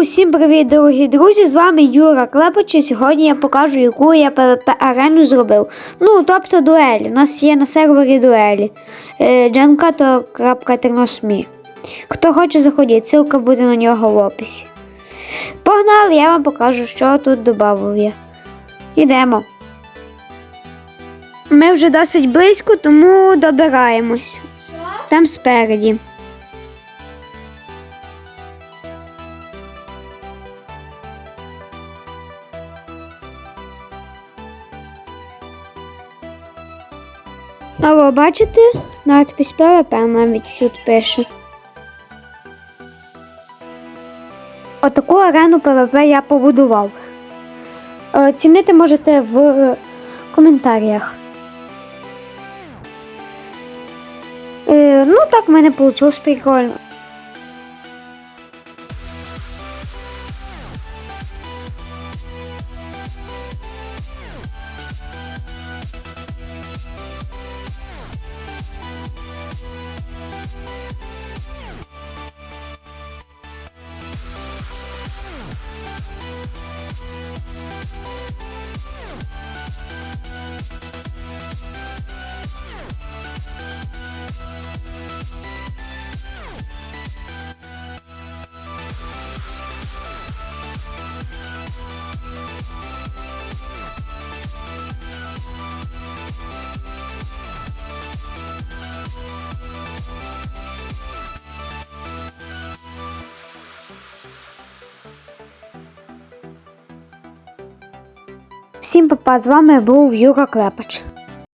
Усім привіт, дорогі друзі! З вами Юра Клепач, і сьогодні я покажу, яку я PvP арену зробив. Ну, тобто дуелі. У нас є на сервері дуелі. Е, Jankato.ternosmi. Хто хоче, заходіть, ссылка буде на нього в описі. Погнали, я вам покажу, що тут додав я. Ідемо. Ми вже досить близько, тому добираємось. Там спереді. А ви бачите? Надпись ПВП навіть тут пише. Отаку арену ПВП я побудував. Е, Оцінити можете в е, коментарях. Е, ну так в мене вийшло прикольно. Всім папа, з вами був Юра Клепач.